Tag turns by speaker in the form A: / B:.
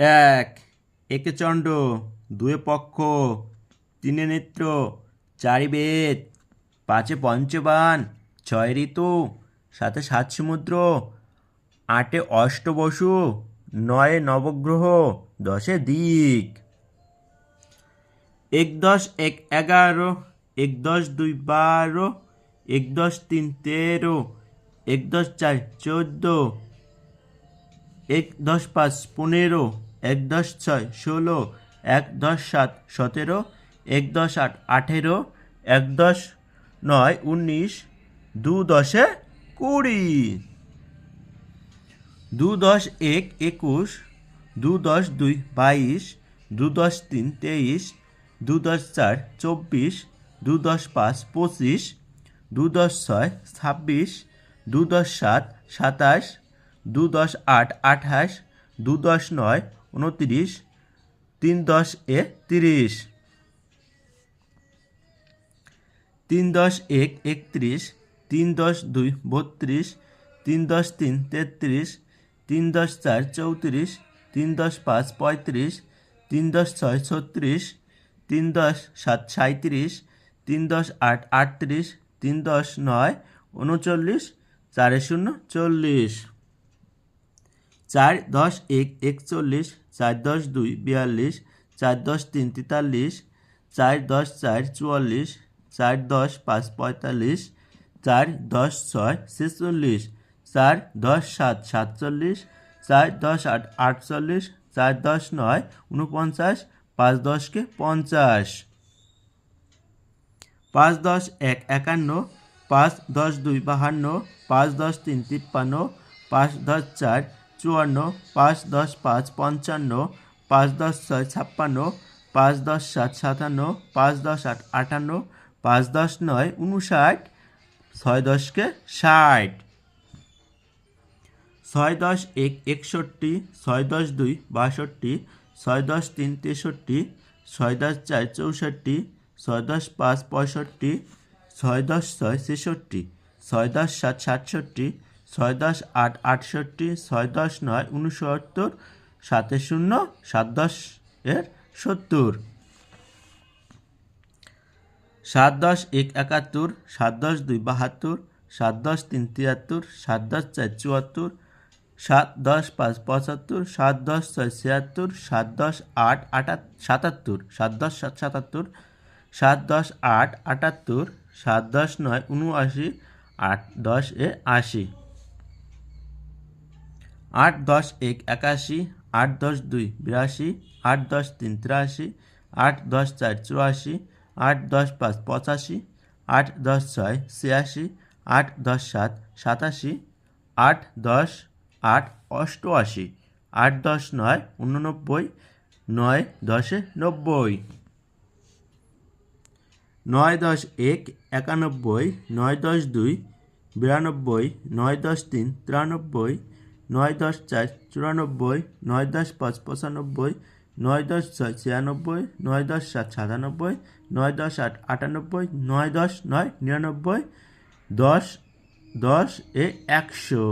A: এক, একে চণ্ড, দুয়ে পক্ষ, তিনে নেত্র, চারি বেদ, পাঁচে পঞ্চবান, ছয় ঋতু, সাতে সাত সমুদ্র, আটে অষ্টবসু নয়ে নবগ্রহ, দশে দিক। এক দশ এক এগারো এক দশ দুই বারো এক দশ তিন তেরো এক দশ চার চোদ্দ এক দশ পাঁচ পনেরো এক দশ ছয় ষোলো, এক দশ সাত সতেরো, এক দশ আট আঠেরো, এক দশ নয় উনিশ, দু দশে কুড়ি, দু দশ এক একুশ, দু দশ দুই বাইশ, দু দশ তিন তেইশ, দু দশ চার চব্বিশ, দু দশ পাঁচ পঁচিশ, দু দশ ছয় ছাব্বিশ, দু দশ সাত সাতাশ, দু দশ আট আঠাশ, দু দশ নয় উনত্রিশ তিন দশ এ তিরিশ তিন দশ এক একত্রিশ তিন দশ দুই বত্রিশ তিন দশ তিন তেত্রিশ তিন দশ চার চৌত্রিশ তিন দশ পাঁচ পঁয়ত্রিশ তিন দশ ছয় ছত্রিশ তিন দশ সাত সাঁত্রিশ তিন দশ আট আটত্রিশ তিন দশ নয় উনচল্লিশ চারে শূন্য চল্লিশ চার দশ এক একচল্লিশ, চার দশ দুই বিয়াল্লিশ, চার দশ তিন তেতাল্লিশ, চার দশ চার চুয়াল্লিশ, চার দশ পাঁচ পঁয়তাল্লিশ, চার দশ ছয় ছেচল্লিশ, চার দশ সাত সাতচল্লিশ, চার দশ আট আটচল্লিশ, চার দশ নয় উনপঞ্চাশ পাঁচ দশকে পঞ্চাশ। পাঁচ দশ এক একান্ন, পাঁচ দশ দুই বাহান্ন, পাঁচ দশ তিন তিপ্পান্ন, পাঁচ দশ চার চুয়ান্ন, পাঁচ দশ পাঁচ পঞ্চান্ন, পাঁচ দশ ছয় ছাপ্পান্ন, পাঁচ দশ সাত সাতান্ন, পাঁচ দশ আট আটান্ন, পাঁচ দশ নয় উনষাট ছয় দশকে ষাট। ছয় দশ এক একষট্টি, ছয় দশ দুই বাষট্টি, ছয় দশ তিন তেষট্টি, ছয় দশ চার চৌষট্টি, ছয় দশ পাঁচ পঁয়ষট্টি, ছয় দশ ছয় ছেষট্টি, ছয় দশ সাত সাতষট্টি ছয় দশ আট আটষট্টি ছয় দশ নয় উনসত্তর সাতে শূন্য সাত দশ এর সত্তর সাত দশ এক একাত্তর সাত দশ দুই বাহাত্তর সাত দশ তিন তিয়াত্তর সাত দশ চার চুয়াত্তর সাত দশ পাঁচ পঁচাত্তর সাত দশ ছয় ছিয়াত্তর সাত দশ আট আটাত সাতাত্তর সাত দশ সাত সাতাত্তর সাত দশ আট আটাত্তর সাত দশ নয় উনআশি আট দশ এ আশি আট দশ এক একাশি, আট দশ দুই বিরাশি, আট দশ তিন তিরাশি, আট দশ চার চুরাশি, আট দশ পাঁচ পঁচাশি, আট দশ ছয় ছিয়াশি, আট দশ সাত সাতাশি, আট দশ আট অষ্টআশি, আট দশ নয় উননব্বই, নয় দশে নব্বই, নয় দশ এক একানব্বই, নয় দশ দুই বিরানব্বই, নয় দশ তিন তিরানব্বই নয় দশ চার চুরানব্বই, নয় দশ পাঁচ পঁচানব্বই, নয় দশ ছয় ছিয়ানব্বই, নয় দশ সাত সাতানব্বই, নয় দশ আট আটানব্বই, নয় দশ নয় নিরানব্বই, দশ দশ এ একশো।